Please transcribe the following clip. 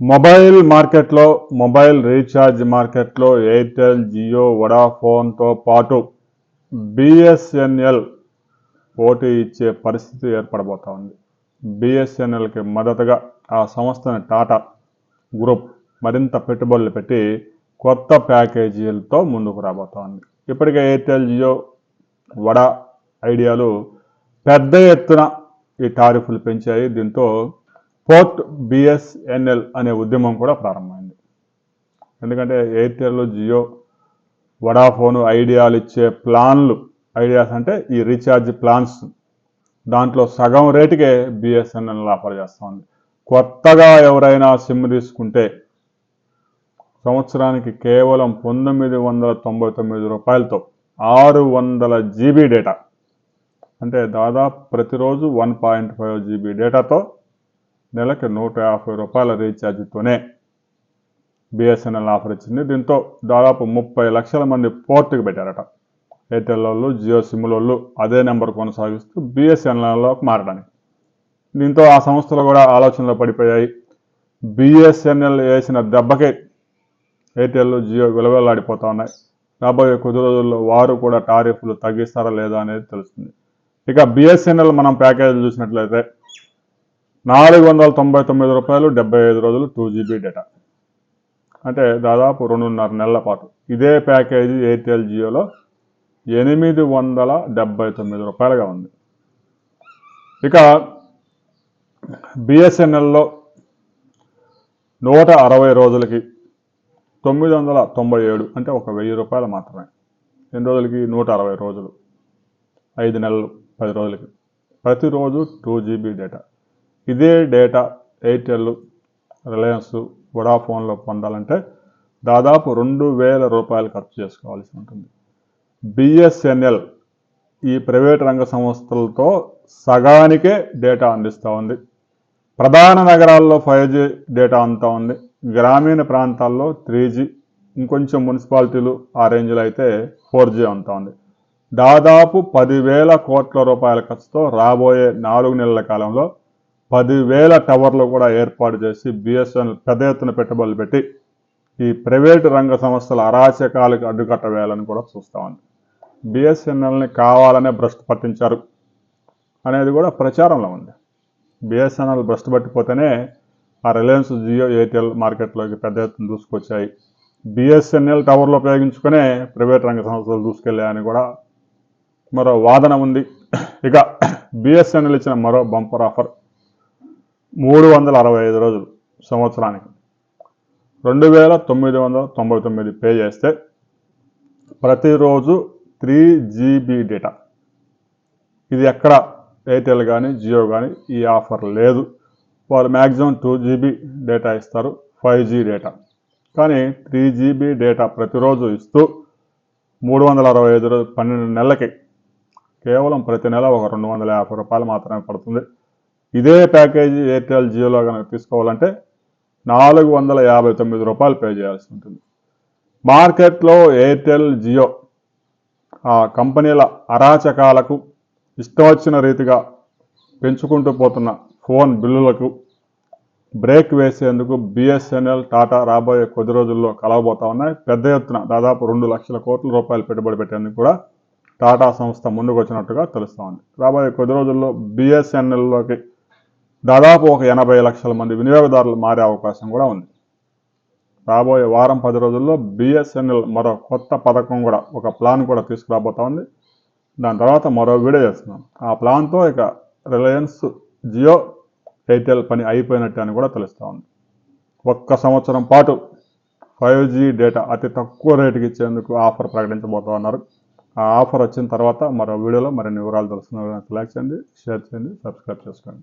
Mobile మార్కెట్లో mobile recharge మార్కెట్లో Airtel Jio వడాఫోన్తో పాటు బిఎస్ఎన్ఎల్ పోటీ ఇచ్చే పరిస్థితి ఏర్పడబోతా ఉంది బిఎస్ఎన్ఎల్కి మద్దతుగా ఆ సంస్థను టాటా గ్రూప్ మరింత పెట్టుబడులు పెట్టి కొత్త ప్యాకేజీలతో ముందుకు రాబోతా ఉంది ఇప్పటికే ఎయిర్టెల్ జియో వడా ఐడియాలు పెద్ద ఎత్తున ఈ టారిఫ్లు పెంచాయి. దీంతో పోర్ట్ బిఎస్ఎన్ఎల్ అనే ఉద్యమం కూడా ప్రారంభమైంది. ఎందుకంటే ఎయిర్టెల్ జియో వడాఫోన్ ఐడియాలు ఇచ్చే ప్లాన్లు ఐడియాస్ అంటే ఈ రీఛార్జ్ ప్లాన్స్ దాంట్లో సగం రేటుకే బిఎస్ఎన్ఎల్ ఆఫర్ చేస్తుంది. కొత్తగా ఎవరైనా సిమ్ తీసుకుంటే సంవత్సరానికి కేవలం పంతొమ్మిది వందల తొంభై తొమ్మిది రూపాయలతో ఆరు వందల జీబీ డేటా అంటే దాదాపు ప్రతిరోజు వన్ పాయింట్ ఫైవ్ జీబీ డేటాతో నెలకి నూట యాభై రూపాయల రీఛార్జ్తోనే బిఎస్ఎన్ఎల్ ఆఫర్ ఇచ్చింది. దీంతో దాదాపు ముప్పై లక్షల మంది పోర్టుకు పెట్టారట. ఎయిర్టెల్ వాళ్ళు జియో సిమ్ల వాళ్ళు అదే నెంబర్ కొనసాగిస్తూ బిఎస్ఎన్ఎల్లోకి మారడానికి. దీంతో ఆ సంస్థలు కూడా ఆలోచనలో పడిపోయాయి. బిఎస్ఎన్ఎల్ వేసిన దెబ్బకే ఎయిర్టెల్ జియో విలువలాడిపోతూ ఉన్నాయి రాబోయే కొద్ది రోజుల్లో వారు కూడా టారిఫ్లు తగ్గిస్తారా లేదా అనేది తెలుస్తుంది. ఇక బిఎస్ఎన్ఎల్ మనం ప్యాకేజీలు చూసినట్లయితే నాలుగు వందల తొంభై తొమ్మిది రూపాయలు డెబ్బై ఐదు రోజులు టూ జీబీ డేటా అంటే దాదాపు రెండున్నర నెలల పాటు. ఇదే ప్యాకేజీ ఎయిర్టెల్ జియోలో ఎనిమిది వందల డెబ్బై తొమ్మిది రూపాయలుగా ఉంది. ఇక బిఎస్ఎన్ఎల్లో నూట అరవై రోజులకి తొమ్మిది వందల తొంభై ఏడు అంటే ఒక వెయ్యి రూపాయలు మాత్రమే. ఎన్ని రోజులకి? నూట అరవై రోజులు. ఐదు నెలలు పది రోజులకి. ప్రతిరోజు టూ జీబీ డేటా ఇదే డేటా ఎయిర్టెల్ రిలయన్స్ వడాఫోన్లో పొందాలంటే దాదాపు రెండు వేల రూపాయలు ఖర్చు చేసుకోవాల్సి ఉంటుంది. బిఎస్ఎన్ఎల్ ఈ ప్రైవేట్ రంగ సంస్థలతో సగానికే డేటా అందిస్తూ ఉంది. ప్రధాన నగరాల్లో ఫైవ్ జీ డేటా అంతా ఉంది. గ్రామీణ ప్రాంతాల్లో త్రీ జీ ఇంకొంచెం మున్సిపాలిటీలు ఆ రేంజ్లో అయితే ఫోర్ జీ అంతా ఉంది. దాదాపు పదివేల కోట్ల రూపాయల ఖర్చుతో రాబోయే నాలుగు నెలల కాలంలో పదివేల టవర్లు కూడా ఏర్పాటు చేసి బిఎస్ఎన్ఎల్ పెద్ద ఎత్తున పెట్టుబడులు పెట్టి ఈ ప్రైవేటు రంగ సంస్థల అరాచకాలకు అడ్డుకట్ట వేయాలని కూడా చూస్తూ ఉంది. బిఎస్ఎన్ఎల్ని కావాలనే భ్రష్టు పట్టించారు అనేది కూడా ప్రచారంలో ఉంది. బిఎస్ఎన్ఎల్ భ్రష్టు పట్టిపోతేనే ఆ రిలయన్స్ జియో ఎయిర్టెల్ మార్కెట్లోకి పెద్ద ఎత్తున దూసుకొచ్చాయి. బిఎస్ఎన్ఎల్ టవర్లు ఉపయోగించుకునే ప్రైవేట్ రంగ సంస్థలు దూసుకెళ్ళాయని కూడా మరో వాదన ఉంది. ఇక బిఎస్ఎన్ఎల్ ఇచ్చిన మరో బంపర్ ఆఫర్. మూడు వందల అరవై ఐదు రోజులు సంవత్సరానికి. రెండు వేల తొమ్మిది వందల తొంభై తొమ్మిది పే చేస్తే ప్రతిరోజు త్రీ జీబీ డేటా. ఇది ఎక్కడ? ఎయిర్టెల్ కానీ జియో కానీ ఈ ఆఫర్ లేదు. వాళ్ళు మ్యాక్సిమం టూ జీబీ డేటా ఇస్తారు ఫైవ్ జీ డేటా. కానీ త్రీ జీబీ డేటా ప్రతిరోజు ఇస్తూ మూడు వందల అరవై ఐదు రోజు పన్నెండు నెలలకి కేవలం ప్రతి నెల ఒక రెండు వందల యాభై రూపాయలు మాత్రమే పడుతుంది. ఇదే ప్యాకేజీ ఎయిర్టెల్ జియోలో కనుక తీసుకోవాలంటే నాలుగు వందల యాభై తొమ్మిది రూపాయలు పే చేయాల్సి ఉంటుంది. మార్కెట్లో ఎయిర్టెల్ జియో ఆ కంపెనీల అరాచకాలకు ఇష్టం వచ్చిన రీతిగా పెంచుకుంటూ పోతున్న ఫోన్ బిల్లులకు బ్రేక్ వేసేందుకు బిఎస్ఎన్ఎల్ టాటా రాబోయే కొద్ది రోజుల్లో కలవబోతా ఉన్నాయి. పెద్ద ఎత్తున దాదాపు రెండు లక్షల కోట్ల రూపాయలు పెట్టుబడి పెట్టేందుకు కూడా టాటా సంస్థ ముందుకు వచ్చినట్టుగా తెలుస్తోంది రాబోయే కొద్ది రోజుల్లో బిఎస్ఎన్ఎల్లోకి దాదాపు ఒక ఎనభై లక్షల మంది వినియోగదారులు మారే అవకాశం కూడా ఉంది. రాబోయే వారం పది రోజుల్లో బిఎస్ఎన్ఎల్ మరో కొత్త పథకం కూడా ఒక ప్లాన్ కూడా తీసుకురాబోతా ఉంది. దాని తర్వాత మరో వీడియో చేస్తున్నాం. ఆ ప్లాన్తో ఇక రిలయన్స్ జియో ఎయిర్టెల్ పని అయిపోయినట్టు అని కూడా తెలుస్తూ ఉంది. ఒక్క సంవత్సరం పాటు ఫైవ్ జీ డేటా అతి తక్కువ రేటుకి ఇచ్చేందుకు ఆఫర్ ప్రకటించబోతా ఉన్నారు. ఆ ఆఫర్ వచ్చిన తర్వాత మరో వీడియోలో మరిన్ని వివరాలు తెలుసుకున్న లైక్ చేయండి షేర్ చేయండి సబ్స్క్రైబ్ చేసుకోండి.